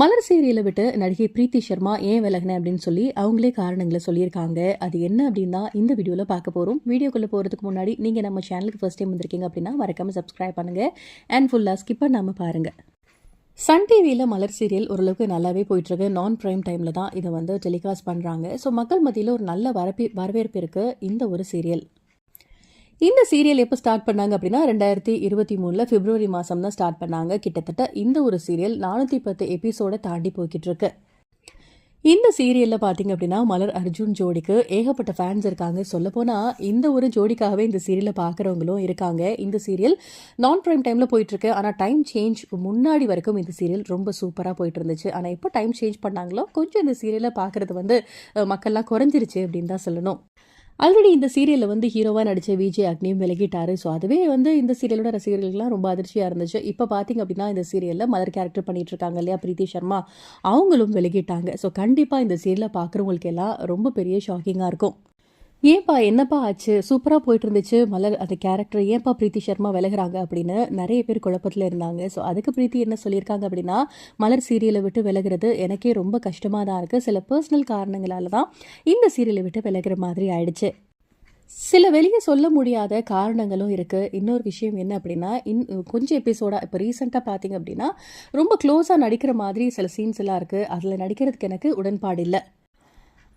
மலர் சீரியலை விட்டு நடிகை பிரீத்தி சர்மா ஏன் விலகினேன் அப்படின்னு சொல்லி அவங்களே காரணங்களை சொல்லியிருக்காங்க. அது என்ன அப்படின்னா இந்த வீடியோவில் பார்க்க போகிறோம் வீடியோக்குள்ளே போகிறதுக்கு முன்னாடி நீங்கள் நம்ம சேனலுக்கு ஃபர்ஸ்ட் டைம் வந்திருக்கீங்க அப்படின்னா மறக்காமல் சப்ஸ்கிரைப் பண்ணுங்கள் அண்ட் ஃபுல்லாக ஸ்கிப் பண்ணாமல் பாருங்கள் சன் டிவியில் மலர் சீரியல் ஓரளவுக்கு நல்லாவே போயிட்டுருக்கு. நான் ப்ரைம் டைமில் தான் இதை வந்து டெலிகாஸ்ட் பண்ணுறாங்க ஸோ மக்கள் மத்தியில் ஒரு நல்ல வரப்பி வரவேற்பு இருக்குது இந்த ஒரு சீரியல் இந்த சீரியல் எப்போ ஸ்டார்ட் பண்ணாங்க அப்படின்னா ரெண்டாயிரத்தி இருபத்தி மூணில் பிப்ரவரி மாதம் தான் ஸ்டார்ட் பண்ணாங்க. கிட்டத்தட்ட இந்த ஒரு சீரியல் நானூற்றி பத்து எபிசோடை தாண்டி போய்கிட்டு இருக்கு இந்த சீரியலில் பார்த்தீங்க அப்படின்னா மலர் அர்ஜுன் ஜோடிக்கு ஏகப்பட்ட ஃபேன்ஸ் இருக்காங்க. சொல்லப்போனால் இந்த ஒரு ஜோடிக்காகவே இந்த சீரியலை பார்க்குறவங்களும் இருக்காங்க. இந்த சீரியல் நான் ப்ரைம் டைமில் போயிட்டுருக்கு. ஆனால் டைம் சேஞ்ச் முன்னாடி வரைக்கும் இந்த சீரியல் ரொம்ப சூப்பராக போயிட்டு இருந்துச்சு ஆனால் எப்போ டைம் சேஞ்ச் பண்ணாங்களோ கொஞ்சம் இந்த சீரியலை பார்க்குறது வந்து மக்கள்லாம் குறைஞ்சிருச்சு அப்படின்னு தான் சொல்லணும். ஆல்ரெடி இந்த சீரியலில் வந்து ஹீரோவாக நடித்த விஜய் அக்னியும் விலகிட்டாரு. ஸோ அதுவே வந்து இந்த சீரியலோட ரசிகர்களுக்குலாம் ரொம்ப அதிர்ச்சியாக இருந்துச்சு. இப்போ பார்த்தீங்க அப்படின்னா இந்த சீரியலில் மதர் கேரக்டர் பண்ணிட்டு இருக்காங்க இல்லையா? பிரீத்தி சர்மா. அவங்களும் விலகிட்டாங்க. ஸோ கண்டிப்பாக இந்த சீரியலை பார்க்குறவங்களுக்கு எல்லாம் ரொம்ப பெரிய ஷாக்கிங்காக இருக்கும். ஏன்பா என்னப்பா ஆச்சு? சூப்பராக போயிட்டு இருந்துச்சு மலர் அந்த கேரக்டர் ஏன்பா பிரீத்தி சர்மா விலகிறாங்க அப்படின்னு நிறைய பேர் குழப்பத்தில் இருந்தாங்க. ஸோ அதுக்கு பிரீத்தி என்ன சொல்லியிருக்காங்க அப்படின்னா மலர் சீரியலை விட்டு விலகிறது எனக்கே ரொம்ப கஷ்டமாக தான் இருக்குது சில பர்சனல் காரணங்களால தான் இந்த சீரியலை விட்டு விலகிற மாதிரி ஆயிடுச்சு. சில வெளியே சொல்ல முடியாத காரணங்களும் இருக்குது இன்னொரு விஷயம் என்ன அப்படின்னா இன் கொஞ்சம் எபிசோடாக இப்போ ரீசெண்டாக பார்த்தீங்க அப்படின்னா ரொம்ப க்ளோஸாக நடிக்கிற மாதிரி சில சீன்ஸ் எல்லாம் இருக்குது அதில் நடிக்கிறதுக்கு எனக்கு உடன்பாடு இல்லை.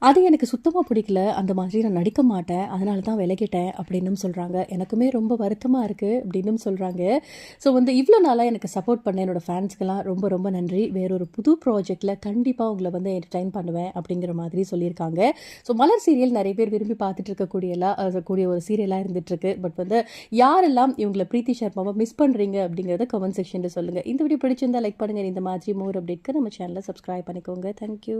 அது எனக்கு சுத்தமாக பிடிக்கல. அந்த மாதிரி நான் நடிக்க மாட்டேன். அதனால தான் விலகிட்டேன் அப்படின்னும் சொல்கிறாங்க எனக்குமே ரொம்ப வருத்தமாக இருக்குது அப்படின்னும் சொல்கிறாங்க ஸோ வந்து இவ்வளோ நாளாக எனக்கு சப்போர்ட் பண்ண என்னோட ஃபேன்ஸ்க்கெல்லாம் ரொம்ப ரொம்ப நன்றி. வேறொரு புது ப்ராஜெக்டில் கண்டிப்பாக உங்களை வந்து என்டர்டைன் பண்ணுவேன் அப்படிங்கிற மாதிரி சொல்லியிருக்காங்க. ஸோ மலர் சீரியல் நிறைய பேர் விரும்பி பார்த்துட்டு இருக்கக்கூடிய எல்லாம் கூடிய ஒரு சீரியலாக இருந்துகிட்ருக்கு பட் வந்து யாரெல்லாம் இவங்களை பிரீத்தி சர்மாவை மிஸ் பண்ணுறீங்க அப்படிங்கிறத கமெண்ட் செக்ஷனில் சொல்லுங்கள் இந்த வீடியோ பிடிச்சிருந்தா லைக் பண்ணுங்கள் இந்த மாதிரி மோர் அப்டேட்க்கு நம்ம சேனலை சப்ஸ்கிரைப் பண்ணிக்கோங்க. தேங்க்யூ